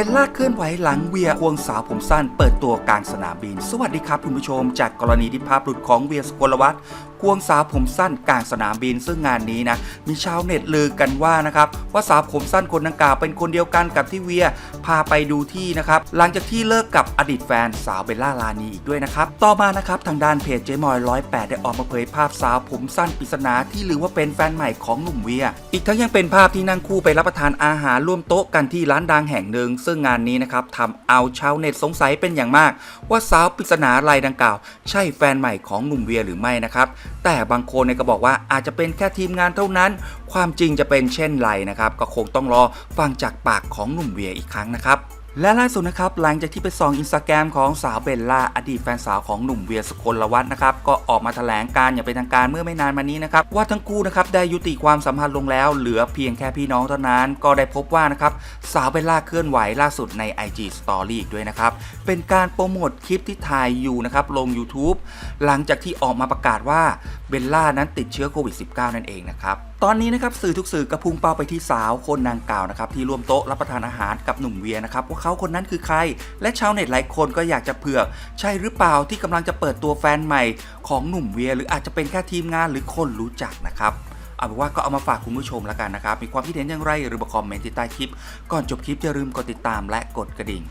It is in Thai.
บลล่าเคลื่อนไหวหลังเวียควงสาวผมสั้น เปิดตัวกลางสนามบิน สวัสดีครับคุณผู้ชม จากกรณีที่ภาพหลุดของเวียสกลวัฒน์ควงสาวผมสั้นกลางสนามบิน ซึ่งงานนี้นะมีชาวเน็ตลือกันว่านะครับว่าสาวผมสั้นคนดังกล่าวเป็นคนเดียวกันกับที่เวียพาไปดูที่นะครับหลังจากที่เลิกกับอดีตแฟนสาวเบลล่าลานีอีกด้วยนะครับต่อมานะครับทางด้านเพจเจมอยร้อยแปดได้ออกมาเผยภาพสาวผมสั้นปริศนาที่ลือว่าเป็นแฟนใหม่ของหนุ่มเวีย อีกทั้งยังเป็นภาพที่นั่งคู่ไปรับประทานอาหารร่วมโต๊ะกันที่ร้านดังแห่งหนึ่งซึ่งงานนี้นะครับทำเอาชาวเน็ตสงสัยเป็นอย่างมาก ว่าสาวปริศนารายดังกล่าว ใช่แฟนใหม่ของหนุ่มเวียหรือไม่นะครับแต่บางคนก็บอกว่าอาจจะเป็นแค่ทีมงานเท่านั้น ความจริงจะเป็นเช่นไรนะครับก็คงต้องรอฟังจากปากของหนุ่มเวียอีกครั้งนะครับ และล่าสุดนะครับหลังจากที่ไปส่องอินสตาแกรมของสาวเบลล่าอดีตแฟนสาวของหนุ่มเวียสกลวัฒน์นะครับก็ออกมาแถลงการอย่างเป็นทางการเมื่อไม่นานมานี้นะครับว่าทั้งคู่นะครับได้ยุติความสัมพันธ์ลงแล้ว เหลือเพียงแค่พี่น้องเท่านั้น ก็ได้พบว่านะครับสาวเบลล่าเคลื่อนไหวล่าสุดใน IG Story อีกด้วยนะครับเป็นการโปรโมทคลิปที่ถ่ายอยู่นะครับลง YouTube หลังจากที่ออกมาประกาศว่าเบลล่านั้นติดเชื้อโควิด -19 นั่นเองนะครับ ตอนนี้นะครับสื่อทุกสื่อกระพุงเป้าไปที่สาวคนนางกล่าวนะครับที่ร่วมโต๊ะรับประทานอาหารกับหนุ่มเวียนะครับว่าเขาคนนั้นคือใคร และชาวเน็ตหลายคนก็อยากจะเผือก ใช่หรือเปล่าที่กำลังจะเปิดตัวแฟนใหม่ ของหนุ่มเวีย หรืออาจจะเป็นแค่ทีมงานหรือคนรู้จักนะครับเอาเป็นว่าก็เอามาฝากคุณผู้ชมแล้วกันนะครับ มีความคิดเห็นอย่างไรหรือบอคอมเมนต์ที่ใต้คลิป ก่อนจบคลิปอย่าลืมกดติดตามและกดกระดิ่ง